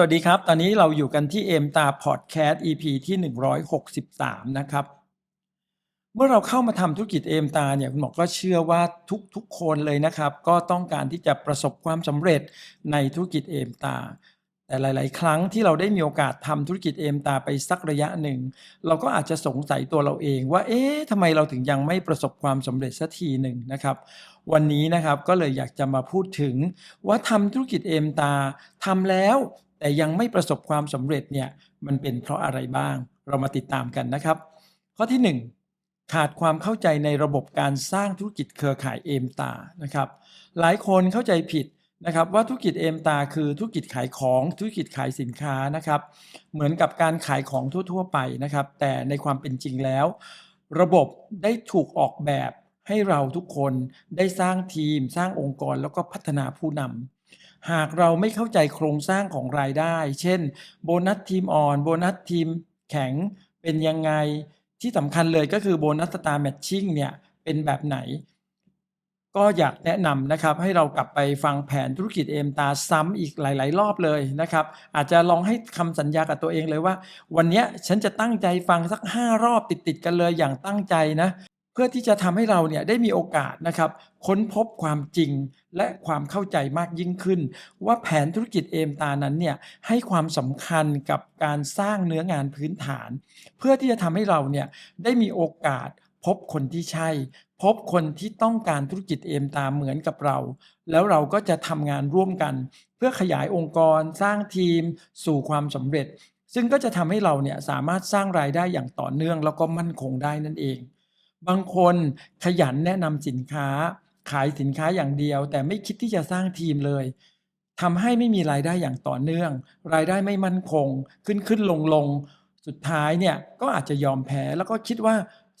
สวัสดีครับ ตอนนี้เราอยู่กันที่เอมตาพอดแคสต์ EP ที่ 163 นะครับ เมื่อเราเข้ามาทำธุรกิจเอมตาเนี่ยคุณหมอก็เชื่อว่าทุกๆคนเลยนะครับ ก็ต้องการที่จะประสบความสำเร็จในธุรกิจเอมตา แต่หลาย ๆ ครั้งที่เราได้มีโอกาสทำธุรกิจเอมตาไปสักระยะหนึ่ง เราก็อาจจะสงสัยตัวเราเองว่า เอ๊ะทำไมเราถึงยังไม่ประสบความสำเร็จสักทีหนึ่งนะครับวันนี้นะครับก็เลยอยากจะมาพูดถึงว่าทำธุรกิจเอมตาทำแล้ว แต่ยังไม่ประสบความสำเร็จเนี่ยมันเป็นเพราะอะไรบ้าง เรามาติดตามกันนะครับ ข้อที่ 1 ขาดความเข้าใจในระบบการสร้างธุรกิจเครือข่ายเอมตานะครับหลายคนเข้าใจผิดนะครับว่าธุรกิจเอมตาคือธุรกิจขายของธุรกิจขายสินค้านะครับเหมือนกับการขายของทั่ว ๆ ไปนะครับ แต่ในความเป็นจริงแล้ว ระบบได้ถูกออกแบบให้เราทุกคนได้สร้างทีม สร้างองค์กรแล้วก็พัฒนาผู้นำ หากเราไม่เข้าใจโครงสร้างของรายได้ เช่น โบนัสทีมอ่อน โบนัสทีมแข็งเป็นยังไง ที่สำคัญเลยก็คือโบนัสตาร์แมทชิ่งเนี่ยเป็นแบบไหน ก็อยากแนะนำนะครับ ให้เรากลับไปฟังแผนธุรกิจเอมตาซ้ำอีกหลาย ๆ รอบเลยนะครับ อาจจะลองให้คำสัญญากับตัวเองเลยว่า วันนี้ฉันจะตั้งใจฟังสัก 5 รอบติด ๆ กันเลยอย่างตั้งใจนะ พื่อที่จะทำให้เราเนี่ยได้มีโอกาสนะครับค้นพบความจริงและความเข้าใจมากยิ่งขึ้น ว่าแผนธุรกิจเอมตานั้นเนี่ยให้ความสำคัญกับการสร้างเนื้องานพื้นฐาน เพื่อที่จะทำให้เราเนี่ยได้มีโอกาสพบคนที่ใช่ พบคนที่ต้องการธุรกิจเอมตาเหมือนกับเรา แล้วเราก็จะทำงานร่วมกัน เพื่อขยายองค์กร สร้างทีม สู่ความสำเร็จ ซึ่งก็จะทำให้เราเนี่ยสามารถสร้างรายได้อย่างต่อเนื่อง แล้วก็มั่นคงได้นั่นเอง บางคนขยันแนะนำสินค้า ขายสินค้าอย่างเดียว แต่ไม่คิดที่จะสร้างทีมเลยทำให้ไม่มีรายได้อย่างต่อเนื่อง รายได้ไม่มั่นคง ขึ้นขึ้นลงลงสุดท้ายเนี่ยก็อาจจะยอมแพ้แล้วก็คิดว่า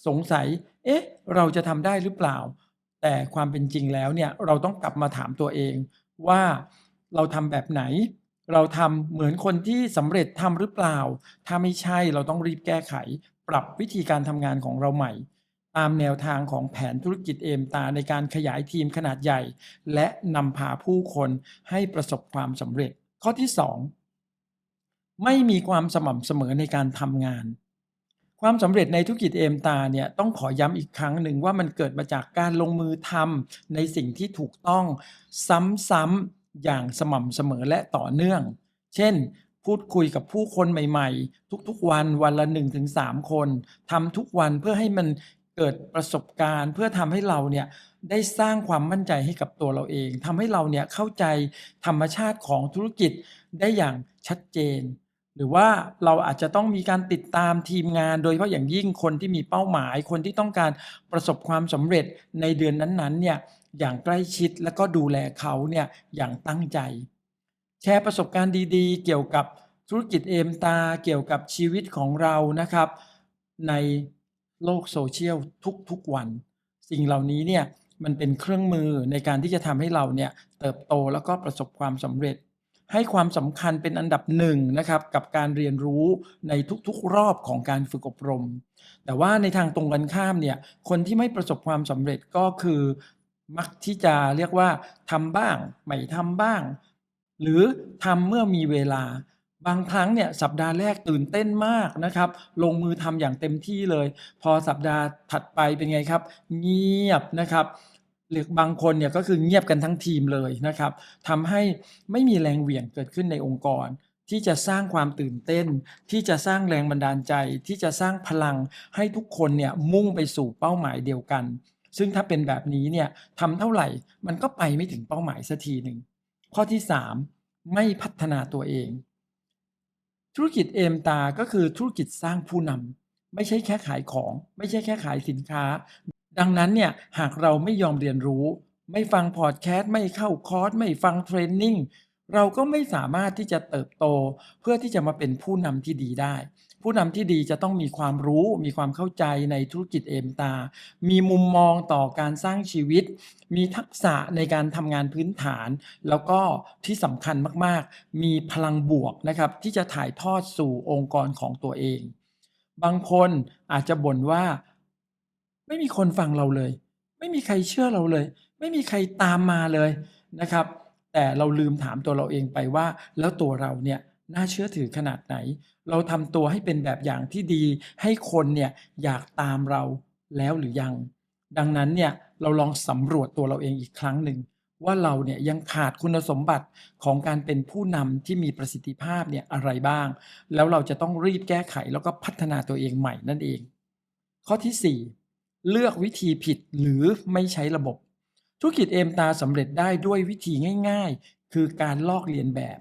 สงสัย เอ๊ะ เราจะทำได้หรือเปล่า แต่ความเป็นจริงแล้วเนี่ยเราต้องกลับมาถามตัวเอง ว่าเราทำแบบไหน เราทำเหมือนคนที่สำเร็จทำหรือเปล่า ถ้าไม่ใช่เราต้องรีบแก้ไข ปรับวิธีการทำงานของเราใหม่ ตามแนวทางของแผนธุรกิจเอมตาในการขยายทีมขนาดใหญ่ และนำพาผู้คนให้ประสบความสำเร็จ ข้อที่ 2 ไม่มีความสม่ำเสมอในการทำงาน ความสำเร็จในธุรกิจเอมตาเนี่ยต้องขอย้ำอีกครั้งหนึ่งว่ามันเกิดมาจากการลงมือทำในสิ่งที่ถูกต้องซ้ำๆอย่างสม่ำเสมอและต่อเนื่อง เช่นพูดคุยกับผู้คนใหม่ ๆ ทุกๆวันวันละ 1-3 คนทำทุกวันเพื่อให้มัน เกิดประสบการณ์เพื่อทำให้เราเนี่ยได้สร้างความมั่นใจให้กับตัวเราเองทำให้เราเนี่ยเข้าใจธรรมชาติของธุรกิจได้อย่างชัดเจน หรือว่าเราอาจจะต้องมีการติดตามทีมงาน โดยเฉพาะอย่างยิ่งคนที่มีเป้าหมาย คนที่ต้องการประสบความสำเร็จในเดือนนั้นๆเนี่ยอย่างใกล้ชิดแล้วก็ดูแลเขาเนี่ยอย่างตั้งใจ แชร์ประสบการณ์ดีๆ เกี่ยวกับธุรกิจเอมตาเกี่ยวกับชีวิตของเรานะครับ ใน โลกโซเชียลทุกๆวัน สิ่งเหล่านี้เนี่ยมันเป็นเครื่องมือในการที่จะทำให้เราเนี่ยเติบโตแล้วก็ประสบความสำเร็จ ให้ความสำคัญเป็นอันดับหนึ่งนะครับกับการเรียนรู้ในทุกๆรอบของการฝึกอบรม แต่ว่าในทางตรงกันข้ามเนี่ยคนที่ไม่ประสบความสำเร็จก็คือมักที่จะเรียกว่าทำบ้าง ไม่ทำบ้าง หรือทำเมื่อมีเวลา บางครั้งเนี่ยสัปดาห์แรกตื่นเต้นมากนะครับ ลงมือทำอย่างเต็มที่เลย พอสัปดาห์ถัดไปเป็นไงครับ เงียบนะครับ หรือบางคนเนี่ยก็คือเงียบกันทั้งทีมเลยนะครับทำให้ไม่มีแรงเหวี่ยงเกิดขึ้นในองค์กร ที่จะสร้างความตื่นเต้น ที่จะสร้างแรงบันดาลใจ ที่จะสร้างพลังให้ทุกคนเนี่ยมุ่งไปสู่เป้าหมายเดียวกัน ซึ่งถ้าเป็นแบบนี้เนี่ยทำเท่าไหร่มันก็ไปไม่ถึงเป้าหมายสักทีหนึ่งข้อที่ 3 ไม่พัฒนาตัวเอง ธุรกิจเอมตาก็คือธุรกิจสร้างผู้นำไม่ใช่แค่ขายของ ไม่ใช่แค่ขายสินค้า ดังนั้นเนี่ยหากเราไม่ยอมเรียนรู้ ไม่ฟังพอดแคสต์ไม่เข้าคอร์สไม่ฟังเทรนนิ่งเราก็ไม่สามารถที่จะเติบโตเพื่อที่จะมาเป็นผู้นำที่ดีได้ ผู้นำที่ดีจะต้องมีความรู้ มีความเข้าใจในธุรกิจเอมตา มีมุมมองต่อการสร้างชีวิต มีทักษะในการทำงานพื้นฐาน แล้วก็ที่สำคัญมากๆ มีพลังบวกนะครับที่จะถ่ายทอดสู่องค์กรของตัวเอง บางคนอาจจะบ่นว่า ไม่มีคนฟังเราเลย ไม่มีใครเชื่อเราเลย ไม่มีใครตามมาเลยนะครับ แต่เราลืมถามตัวเราเองไปว่า แล้วตัวเราเนี่ย น่าเชื่อถือขนาดไหน เราทำตัวให้เป็นแบบอย่างที่ดี ให้คนเนี่ยอยากตามเราแล้วหรือยัง ดังนั้นเนี่ยเราลองสำรวจตัวเราเองอีกครั้งหนึ่ง ว่าเราเนี่ยยังขาดคุณสมบัติของการเป็นผู้นำที่มีประสิทธิภาพเนี่ยอะไรบ้าง แล้วเราจะต้องรีบแก้ไขแล้วก็พัฒนาตัวเองใหม่นั่นเอง ข้อที่ 4 เลือกวิธีผิดหรือไม่ใช้ระบบ ธุรกิจเอมตาสำเร็จได้ด้วยวิธีง่าย ๆ คือการลอกเลียนแบบ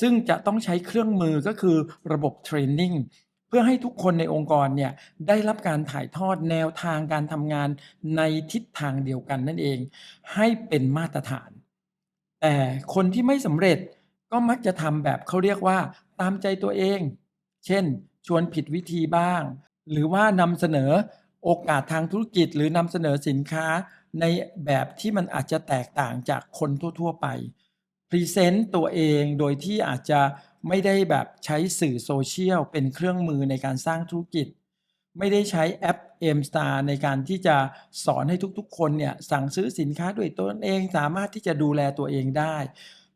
ซึ่งจะต้องใช้เครื่องมือก็คือระบบเทรนนิ่งเพื่อให้ทุกคนในองค์กรเนี่ยได้รับการถ่ายทอดแนวทางการทำงานในทิศทางเดียวกันนั่นเอง ให้เป็นมาตรฐาน แต่คนที่ไม่สำเร็จก็มักจะทำแบบเขาเรียกว่าตามใจตัวเอง เช่น ชวนผิดวิธีบ้าง หรือว่านำเสนอโอกาสทางธุรกิจ หรือนำเสนอสินค้าในแบบที่มันอาจจะแตกต่างจากคนทั่ว ๆ ไป พรีเซนต์ตัวเองโดยที่อาจจะไม่ได้แบบใช้สื่อโซเชียลเป็นเครื่องมือในการสร้างธุรกิจ ไม่ได้ใช้แอป m s t a r ในการที่จะสอนให้ทุกๆ คนเนี่ยสั่งซื้อสินค้าด้วยตนเองสามารถที่จะดูแลตัวเองได้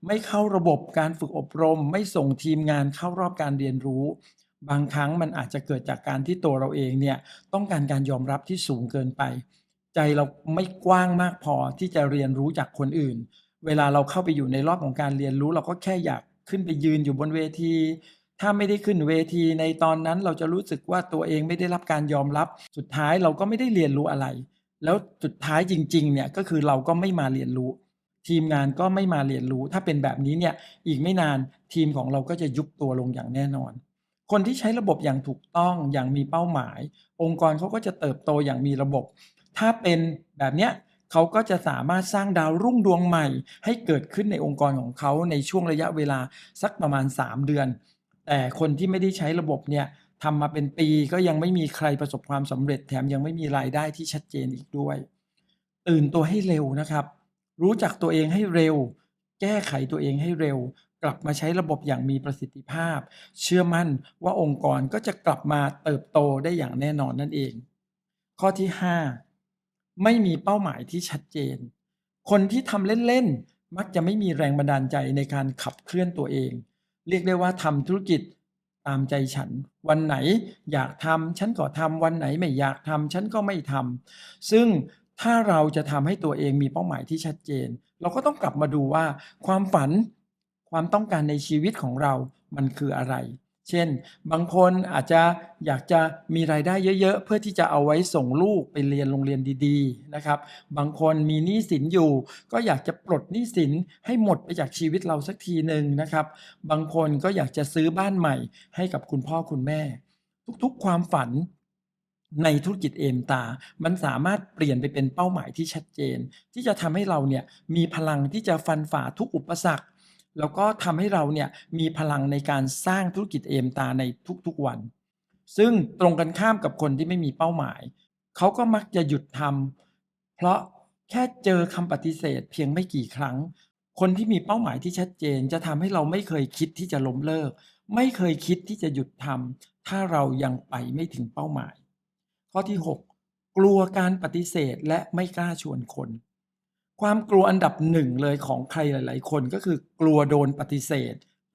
ไม่เข้าระบบการฝึกอบรม ไม่ส่งทีมงานเข้ารอบการเรียนรู้ บางครั้งมันอาจจะเกิดจากการที่ตัวเราเองเนี่ยต้องการการยอมรับที่สูงเกินไป ใจเราไม่กว้างมากพอที่จะเรียนรู้จากคนอื่น เวลาเราเข้าไปอยู่ในรอบของการเรียนรู้ เราก็แค่อยากขึ้นไปยืนอยู่บนเวที ถ้าไม่ได้ขึ้นเวทีในตอนนั้นเราจะรู้สึกว่าตัวเองไม่ได้รับการยอมรับ สุดท้ายเราก็ไม่ได้เรียนรู้อะไร แล้วสุดท้ายจริงๆเนี่ยก็คือเราก็ไม่มาเรียนรู้ ทีมงานก็ไม่มาเรียนรู้ ถ้าเป็นแบบนี้เนี่ยอีกไม่นานทีมของเราก็จะยุบตัวลงอย่างแน่นอน คนที่ใช้ระบบอย่างถูกต้องอย่างมีเป้าหมาย องค์กรเขาก็จะเติบโตอย่างมีระบบ ถ้าเป็นแบบเนี้ย เขาก็จะสามารถสร้างดาวรุ่งดวงใหม่ ให้เกิดขึ้นในองค์กรของเขาในช่วงระยะเวลาสักประมาณ 3 เดือน แต่คนที่ไม่ได้ใช้ระบบเนี่ยทำมาเป็นปีก็ยังไม่มีใครประสบความสำเร็จแถมยังไม่มีรายได้ที่ชัดเจนอีกด้วย ตื่นตัวให้เร็วนะครับ รู้จักตัวเองให้เร็ว แก้ไขตัวเองให้เร็ว กลับมาใช้ระบบอย่างมีประสิทธิภาพ เชื่อมั่นว่าองค์กรก็จะกลับมาเติบโตได้อย่างแน่นอนนั่นเอง ข้อที่ 5 ไม่มีเป้าหมายที่ชัดเจน คนที่ทำเล่นๆ มักจะไม่มีแรงบันดาลใจในการขับเคลื่อนตัวเอง เรียกได้ว่าทำธุรกิจตามใจฉัน วันไหนอยากทำฉันก็ทำวันไหนไม่อยากทำฉันก็ไม่ทำซึ่งถ้าเราจะทำให้ตัวเองมีเป้าหมายที่ชัดเจน เราก็ต้องกลับมาดูว่า ความฝันความต้องการในชีวิตของเรามันคืออะไร เช่น บางคนอาจจะอยากจะมีรายได้เยอะๆ เพื่อที่จะเอาไว้ส่งลูกไปเรียนโรงเรียนดีๆนะครับ บางคนมีหนี้สินอยู่ ก็อยากจะปลดหนี้สินให้หมดไปจากชีวิตเราสักทีหนึ่งนะครับ บางคนก็อยากจะซื้อบ้านใหม่ให้กับคุณพ่อคุณแม่ ทุกๆความฝันในธุรกิจเอมตา มันสามารถเปลี่ยนไปเป็นเป้าหมายที่ชัดเจน ที่จะทำให้เราเนี่ยมีพลังที่จะฟันฝ่าทุกอุปสรรค แล้วก็ทำให้เราเนี่ยมีพลังในการสร้างธุรกิจเอมตาในทุกๆวัน ซึ่งตรงกันข้ามกับคนที่ไม่มีเป้าหมาย เขาก็มักจะหยุดทำเพราะแค่เจอคำปฏิเสธเพียงไม่กี่ครั้ง คนที่มีเป้าหมายที่ชัดเจน จะทำให้เราไม่เคยคิดที่จะล้มเลิก ไม่เคยคิดที่จะหยุดทำถ้าเรายังไปไม่ถึงเป้าหมาย ข้อที่ 6 กลัวการปฏิเสธและไม่กล้าชวนคน ความกลัวอันดับหนึ่งเลยของใครหลาย ๆ คนก็คือกลัวโดนปฏิเสธ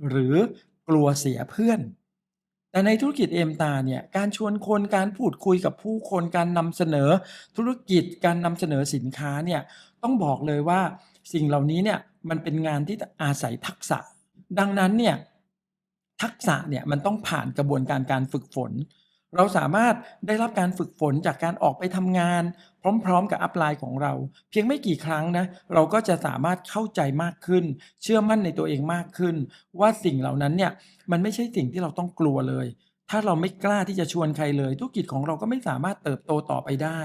หรือกลัวเสียเพื่อน แต่ในธุรกิจเอมตาเนี่ยการชวนคนการพูดคุยกับผู้คนการนำเสนอธุรกิจการนำเสนอสินค้าเนี่ยต้องบอกเลยว่าสิ่งเหล่านี้เนี่ยมันเป็นงานที่อาศัยทักษะ ดังนั้นเนี่ยทักษะเนี่ยมันต้องผ่านกระบวนการการฝึกฝน เราสามารถได้รับการฝึกฝนจากการออกไปทำงาน พร้อมๆ กับอัพไลน์ของเรา เพียงไม่กี่ครั้งนะ เราก็จะสามารถเข้าใจมากขึ้น เชื่อมั่นในตัวเองมากขึ้น ว่าสิ่งเหล่านั้นเนี่ยมันไม่ใช่สิ่งที่เราต้องกลัวเลย ถ้าเราไม่กล้าที่จะชวนใครเลย ธุรกิจของเราก็ไม่สามารถเติบโตต่อไปได้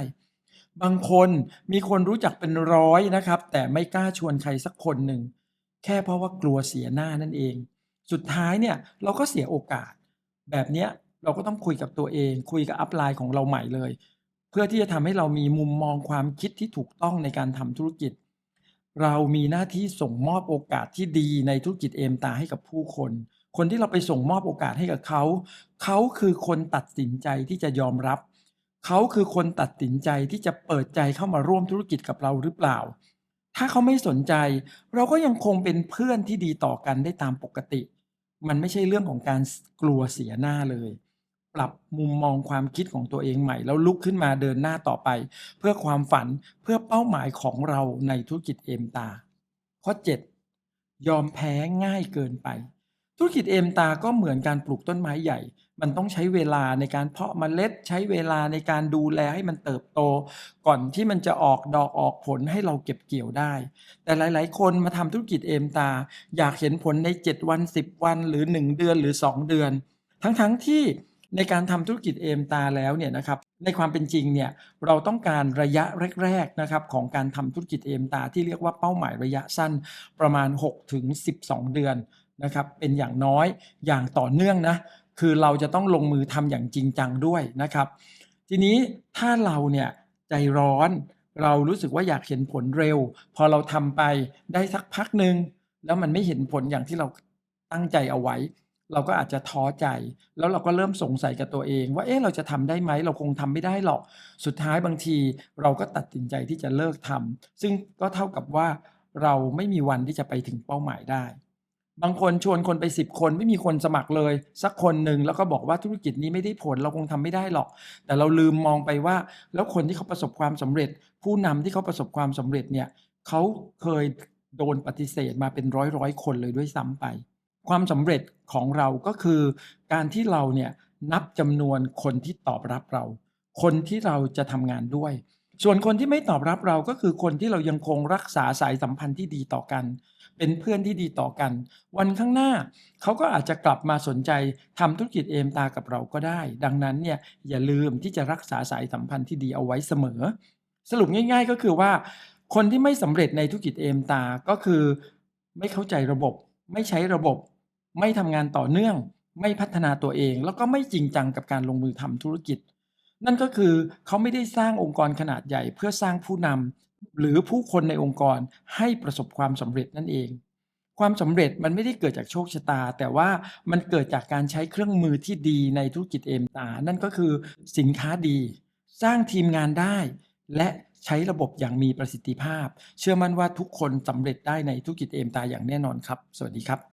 บางคนมีคนรู้จักเป็นร้อยนะครับ แต่ไม่กล้าชวนใครสักคนหนึ่งแค่เพราะว่ากลัวเสียหน้านั่นเอง สุดท้ายเนี่ยเราก็เสียโอกาส แบบเนี้ย เราก็ต้องคุยกับตัวเอง คุยกับอัพไลน์ของเราใหม่เลย เพื่อที่จะทำให้เรามีมุมมองความคิดที่ถูกต้องในการทำธุรกิจ เรามีหน้าที่ส่งมอบโอกาสที่ดีในธุรกิจเอมตาให้กับผู้คน คนที่เราไปส่งมอบโอกาสให้กับเขา เขาคือคนตัดสินใจที่จะยอมรับ เขาคือคนตัดสินใจที่จะเปิดใจเข้ามาร่วมธุรกิจกับเราหรือเปล่า ถ้าเขาไม่สนใจ เราก็ยังคงเป็นเพื่อนที่ดีต่อกันได้ตามปกติ มันไม่ใช่เรื่องของการกลัวเสียหน้าเลย ปรับมุมมองความคิดของตัวเองใหม่ แล้วลุกขึ้นมาเดินหน้าต่อไป เพื่อความฝันเพื่อเป้าหมายของเราในธุรกิจเอมตา ข้อ 7 ยอมแพ้ง่ายเกินไป ธุรกิจเอมตาก็เหมือนการปลูกต้นไม้ใหญ่ มันต้องใช้เวลาในการเพาะเมล็ดใช้เวลาในการดูแลให้มันเติบโต ก่อนที่มันจะออกดอกออกผลให้เราเก็บเกี่ยวได้ แต่หลาย ๆ คนมาทำธุรกิจเอมตา อยากเห็นผลใน 7 วัน 10 วันหรือ 1 เดือนหรือ 2 เดือน ทั้งๆที่ ในการทำธุรกิจเอมตาแล้วเนี่ยนะครับในความเป็นจริงเนี่ยเราต้องการระยะแรกๆนะครับของการทำธุรกิจเอมตาที่เรียกว่าเป้าหมายระยะสั้นประมาณ 6-12 เดือนนะครับเป็นอย่างน้อยอย่างต่อเนื่องนะคือเราจะต้องลงมือทำอย่างจริงจังด้วยนะครับ ทีนี้ถ้าเราเนี่ยใจร้อนเรารู้สึกว่าอยากเห็นผลเร็ว พอเราทำไปได้สักพักหนึ่งแล้วมันไม่เห็นผลอย่างที่เราตั้งใจเอาไว้ เราก็อาจจะท้อใจ แล้วเราก็เริ่มสงสัยกับตัวเอง ว่าเอ๊ะเราจะทำได้ไหม เราคงทำไม่ได้หรอก สุดท้ายบางทีเราก็ตัดสินใจที่จะเลิกทำซึ่งก็เท่ากับว่าเราไม่มีวันที่จะไปถึงเป้าหมายได้ บางคนชวนคนไป 10 คนไม่มีคนสมัครเลย สักคนหนึ่งแล้วก็บอกว่าธุรกิจนี้ไม่ได้ผลเราคงทำไม่ได้หรอก แต่เราลืมมองไปว่า แล้วคนที่เขาประสบความสำเร็จ ผู้นำที่เขาประสบความสำเร็จเนี่ยเขาเคยโดนปฏิเสธมาเป็นร้อยๆคนเลยด้วยซ้ำไป ความสำเร็จของเราก็คือ การที่เราเนี่ยนับจำนวนคนที่ตอบรับเรา คนที่เราจะทำงานด้วย ส่วนคนที่ไม่ตอบรับเราก็คือคนที่เรายังคงรักษาสายสัมพันธ์ที่ดีต่อกัน เป็นเพื่อนที่ดีต่อกัน วันข้างหน้าเขาก็อาจจะกลับมาสนใจทำธุรกิจเอมตากับเราก็ได้ ดังนั้นเนี่ยอย่าลืมที่จะรักษาสายสัมพันธ์ที่ดีเอาไว้เสมอ สรุปง่าย ๆ ก็คือว่า คนที่ไม่สำเร็จในธุรกิจเอมตาก็คือ ไม่เข้าใจระบบ ไม่ใช้ระบบ ไม่ทำงานต่อเนื่องไม่พัฒนาตัวเอง แล้วก็ไม่จริงจังกับการลงมือทำธุรกิจ นั่นก็คือเขาไม่ได้สร้างองค์กรขนาดใหญ่ เพื่อสร้างผู้นำหรือผู้คนในองค์กรให้ประสบความสำเร็จนั่นเอง ความสำเร็จมันไม่ได้เกิดจากโชคชะตา แต่ว่ามันเกิดจากการใช้เครื่องมือที่ดีในธุรกิจเอมตา นั่นก็คือสินค้าดี สร้างทีมงานได้ และใช้ระบบอย่างมีประสิทธิภาพ เชื่อมั่นว่าทุกคนสำเร็จได้ในธุรกิจเอมตาอย่างแน่นอนครับ สวัสดีครับ